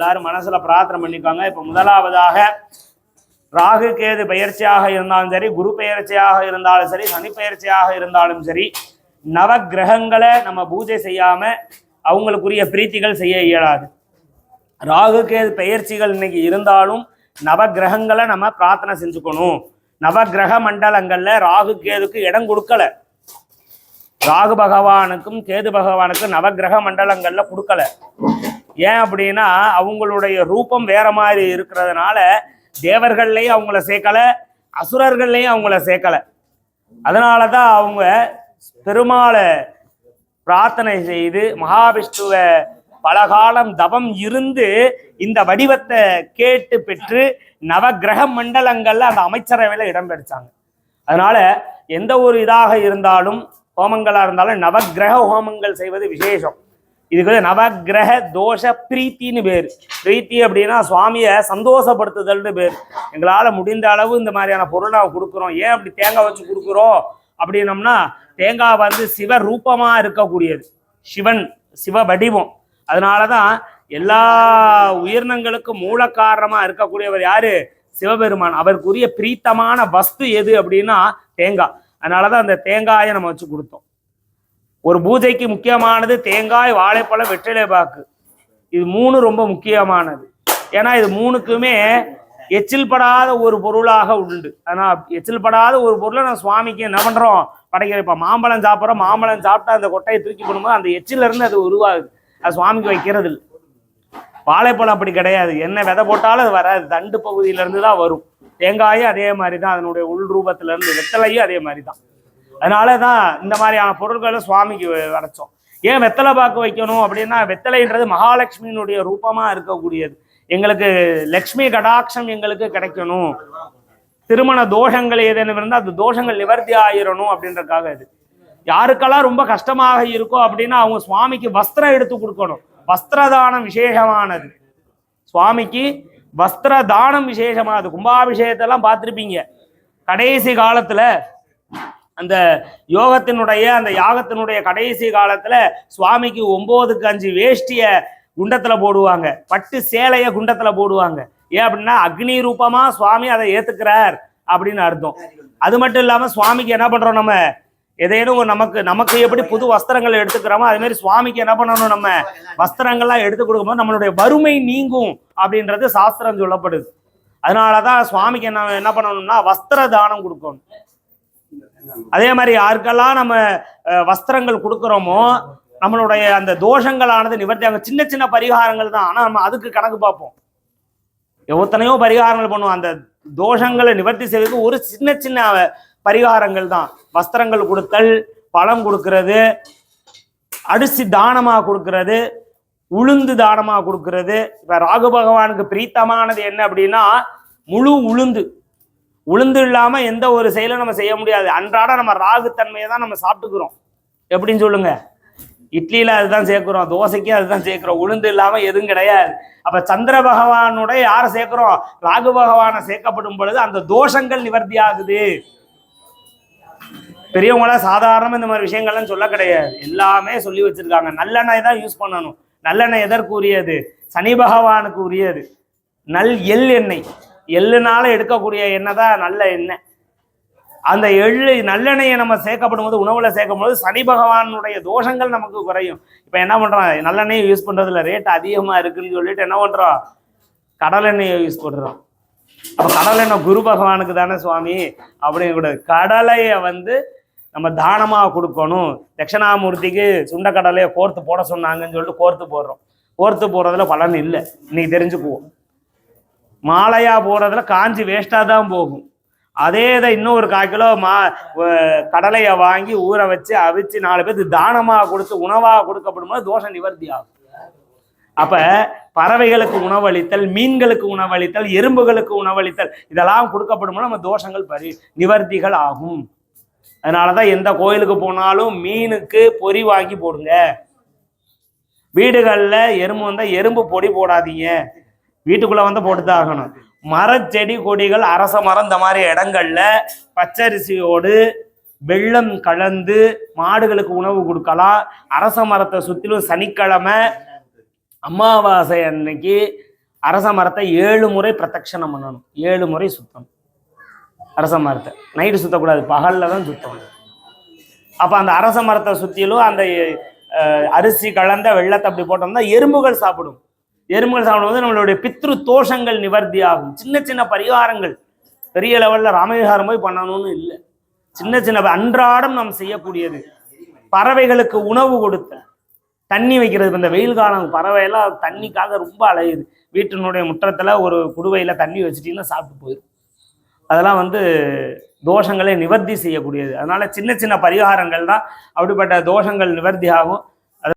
எல்லாரும் மனசுல பிரார்த்தனை பண்ணிக்கோங்க. இப்ப முதலாவதாக ராகு கேது பெயர்ச்சியாக இருந்தாலும் சரி குரு பெயர்ச்சியாக இருந்தாலும் சரி சனி பெயர்ச்சியாக இருந்தாலும் சரி நவ கிரகங்களை நம்ம பூஜை செய்யாம அவங்களுக்குரிய பிரீத்திகள் செய்ய இயலாது. ராகு கேது பெயர்ச்சிகள் இன்னைக்கு இருந்தாலும் நவ கிரகங்களை நம்ம பிரார்த்தனை செஞ்சுக்கணும். நவ கிரக மண்டலங்கள்ல ராகு கேதுக்கு இடம் கொடுக்கல. ராகு பகவானுக்கும் கேது பகவானுக்கும் நவ கிரக மண்டலங்கள்ல கொடுக்கல. ஏன் அப்படின்னா அவங்களுடைய ரூபம் வேற மாதிரி இருக்கிறதுனால தேவர்கள்லையும் அவங்கள சேர்க்கல அசுரர்கள்லையும் அவங்கள சேர்க்கல. அதனால தான் அவங்க பெருமாளை பிரார்த்தனை செய்து மகாவிஷ்ணுவை பலகாலம் தவம் இருந்து இந்த வடிவத்தை கேட்டு பெற்று நவகிரக மண்டலங்கள்ல அந்த அமைச்சரவையில இடம் பெற்றாங்க அதனால எந்த ஒரு இதாக இருந்தாலும் ஹோமங்களா இருந்தாலும் நவகிரக ஹோமங்கள் செய்வது விசேஷம். இதுக்கு வந்து நவகிரக தோஷ பிரீத்தின்னு பேர். பிரீத்தி அப்படின்னா சுவாமியை சந்தோஷப்படுத்துதல்னு பேர். எங்களால் முடிந்த அளவு இந்த மாதிரியான பொருள் நாங்கள் கொடுக்குறோம். ஏன் அப்படி தேங்காய் வச்சு கொடுக்குறோம்? அப்படின்னம்னா தேங்காய் வந்து சிவ ரூபமாக இருக்கக்கூடியது. சிவன் சிவ வடிவம். அதனால தான் எல்லா உயிரினங்களுக்கும் மூல இருக்கக்கூடியவர் யாரு? சிவபெருமான். அவருக்குரிய பிரீத்தமான வஸ்து எது அப்படின்னா தேங்காய். அதனாலதான் அந்த தேங்காயை நம்ம வச்சு கொடுத்தோம். ஒரு பூஜைக்கு முக்கியமானது தேங்காய் வாழைப்பழம் வெற்றிலை பாக்கு. இது மூணு ரொம்ப முக்கியமானது. ஏன்னா இது மூணுக்குமே எச்சில் படாத ஒரு பொருளாக உண்டு. ஆனா எச்சில் படாத ஒரு பொருளை நான் சுவாமிக்கு என்ன பண்றோம்? படைக்கிற இப்ப மாம்பழம் சாப்பிட்றோம். மாம்பழம் சாப்பிட்டா அந்த கொட்டையை தூக்கி போடும்போது அந்த எச்சில்ல இருந்து அது உருவாகுது. அது சுவாமிக்கு வைக்கிறது இல்லை வாழைப்பழம் அப்படி கிடையாது. என்ன விதை போட்டாலும் அது வராது. தண்டு பகுதியிலேருந்து தான் வரும். தேங்காயும் அதே மாதிரி தான் அதனுடைய உள் ரூபத்திலேருந்து வெத்தலையும் அதே மாதிரி தான் அதனால தான் இந்த மாதிரியான பொருட்களை சுவாமிக்கு வரைச்சோம். ஏன் வெத்தலை பாக்கு வைக்கணும் அப்படின்னா வெத்தலைன்றது மகாலட்சுமியினுடைய ரூபமா இருக்கக்கூடியது. எங்களுக்கு லக்ஷ்மி கடாட்சம் எங்களுக்கு கிடைக்கணும். திருமண தோஷங்கள் ஏதேனும் இருந்தால் அந்த தோஷங்கள் நிவர்த்தி ஆயிரணும் அப்படின்றதுக்காக இது. யாருக்கெல்லாம் ரொம்ப கஷ்டமாக இருக்கோ அப்படின்னா அவங்க சுவாமிக்கு வஸ்திரம் எடுத்து கொடுக்கணும். வஸ்திரதானம் விசேஷமானது. சுவாமிக்கு வஸ்திர தானம் விசேஷமானது கும்பாபிஷேகத்தெல்லாம் பார்த்துருப்பீங்க. கடைசி காலத்துல அந்த யோகத்தினுடைய அந்த யாகத்தினுடைய கடைசி காலத்துல சுவாமிக்கு ஒன்பதுக்கு அஞ்சு வேஷ்டிய குண்டத்துல போடுவாங்க. பட்டு சேலைய குண்டத்துல போடுவாங்க. ஏன் அப்படின்னா அக்னி ரூபமா சுவாமி அதை ஏத்துக்கிறார் அப்படின்னு அர்த்தம். அது மட்டும் இல்லாம சுவாமிக்கு என்ன பண்றோம் நம்ம? ஏதேனும் ஒரு நமக்கு நமக்கு எப்படி புது வஸ்திரங்கள் எடுத்துக்கிறோமோ அதே மாதிரி சுவாமிக்கு என்ன பண்ணணும் நம்ம? வஸ்திரங்கள்லாம் எடுத்து கொடுக்கும்போது நம்மளுடைய வறுமை நீங்கும் அப்படின்றது சாஸ்திரம் சொல்லப்படுது. அதனாலதான் சுவாமிக்கு என்ன என்ன பண்ணணும்னா வஸ்திர தானம் கொடுக்கணும். அதே மாதிரி யாருக்கெல்லாம் நம்ம வஸ்திரங்கள் கொடுக்குறோமோ நம்மளுடைய அந்த தோஷங்களானது நிவர்த்தி ஆகும். சின்ன சின்ன பரிகாரங்கள் தான். ஆனால் நம்ம அதுக்கு கணக்கு பார்ப்போம். எத்தனையோ பரிகாரங்கள் பண்ணுவோம். அந்த தோஷங்களை நிவர்த்தி செய்வதற்கு ஒரு சின்ன சின்ன பரிகாரங்கள் தான். வஸ்திரங்கள் கொடுத்தல் பழம் கொடுக்கறது அரிசி தானமாக கொடுக்கறது உளுந்து தானமாக கொடுக்கறது. இப்போ ராகு பகவானுக்கு பிரீத்தமானது என்ன அப்படின்னா முழு உளுந்து. உளுந்து இல்லாமல் எந்த ஒரு செயலும் நம்ம செய்ய முடியாது. அன்றாட நம்ம ராகு தன்மையை தான் நம்ம சாப்பிட்டுக்கிறோம். எப்படின்னு சொல்லுங்க? இட்லியில் அதுதான் சேர்க்குறோம் தோசைக்கு அதுதான் சேர்க்குறோம். உளுந்து இல்லாமல் எதுவும் கிடையாது. அப்போ சந்திர பகவானுடைய யாரை சேர்க்குறோம்? ராகு பகவானை சேர்க்கப்படும் பொழுது அந்த தோஷங்கள் நிவர்த்தி ஆகுது. பெரியவங்களாம் சாதாரணமாக இந்த மாதிரி விஷயங்கள்லாம் சொல்ல கிடையாது. எல்லாமே சொல்லி வச்சிருக்காங்க. நல்லெண்ணெய் தான் யூஸ் பண்ணணும். நல்லெண்ணெய் எதற்கு உரியது சனி பகவானுக்கு உரியது. நல் எள் எண்ணெய் எள்ளுனால எடுக்கக்கூடிய எண்ணெய் தான் நல்ல எண்ணெய். அந்த எள்ளு நல்லெண்ணெயை நம்ம சேர்க்கப்படும் போது உணவுல சேர்க்கும் போது சனி பகவானுடைய தோஷங்கள் நமக்கு குறையும். இப்போ என்ன பண்றோம்? நல்லெண்ணெயை யூஸ் பண்றதுல ரேட் அதிகமா இருக்குன்னு சொல்லிட்டு என்ன பண்றோம்? கடலெண்ணெயை யூஸ் பண்றோம். அப்ப கடலெண்ணெய் குரு பகவானுக்கு தானே சுவாமி? அப்படின்னு கூட கடலையை வந்து நம்ம தானமா கொடுக்கணும். தட்சிணாமூர்த்திக்கு சுண்டக்கடலையை கோர்த்து போட சொன்னாங்கன்னு சொல்லிட்டு கோர்த்து போடுறோம். கோர்த்து போடுறதுல பலன் இல்லை. இன்னைக்கு தெரிஞ்சுக்குவோம். மாலையா போடுறதுல காஞ்சி வேஸ்டா தான் போகும். அதே இதை இன்னும் ஒரு கால் கிலோ மா கடலையை வாங்கி ஊற வச்சு அவிச்சு நாலு பேருக்கு தானமாக கொடுத்து உணவாக கொடுக்கப்படும் போது தோஷம் நிவர்த்தி ஆகும். அப்ப பறவைகளுக்கு உணவளித்தல் மீன்களுக்கு உணவளித்தல் எறும்புகளுக்கு உணவளித்தல் இதெல்லாம் கொடுக்கப்படும் போது நம்ம தோஷங்கள் பரி நிவர்த்திகள் ஆகும். அதனாலதான் எந்த கோயிலுக்கு போனாலும் மீனுக்கு பொறி வாங்கி போடுங்க. வீடுகளில் எறும்பு வந்தால் எறும்பு பொடி போடாதீங்க. வீட்டுக்குள்ள வந்து போட்டுதான் ஆகணும். மர செடி கொடிகள் அரச மரம் இந்த மாதிரி இடங்கள்ல பச்சரிசியோடு வெள்ளம் கலந்து மாடுகளுக்கு உணவு கொடுக்கலாம். அரச மரத்தை சுற்றிலும் சனிக்கிழமை அமாவாசை அன்னைக்கு அரச மரத்தை ஏழு முறை பிரதட்சணம் பண்ணணும். ஏழு முறை சுத்தம் அரச மரத்தை. நைட்டு சுத்தக்கூடாது. பகலில் தான் சுத்தம் அப்போ அந்த அரச மரத்தை சுற்றிலும் அந்த அரிசி கலந்த வெள்ளத்தை அப்படி போட்டோம்னா எறும்புகள் சாப்பிடும். எறும்புகள் சாப்பிடும்போது நம்மளுடைய பித்ரு தோஷங்கள் நிவர்த்தி ஆகும் சின்ன சின்ன பரிகாரங்கள். பெரிய லெவலில் ராமவிகாரம் போய் பண்ணணும்னு இல்லை. சின்ன சின்ன அன்றாடம் நாம் செய்யக்கூடியது. பறவைகளுக்கு உணவு கொடுத்த. தண்ணி வைக்கிறது. இந்த வெயில் காலம் பறவையெல்லாம் தண்ணிக்காக ரொம்ப அலையுது. வீட்டினுடைய முற்றத்தில் ஒரு குடுவையில் தண்ணி வச்சுட்டிங்கன்னா சாப்பிட்டு போயிடும் அதெல்லாம் வந்து தோஷங்களை நிவர்த்தி செய்யக்கூடியது. அதனால சின்ன சின்ன பரிகாரங்கள் தான் அப்படிப்பட்ட தோஷங்கள் நிவர்த்தி ஆகும்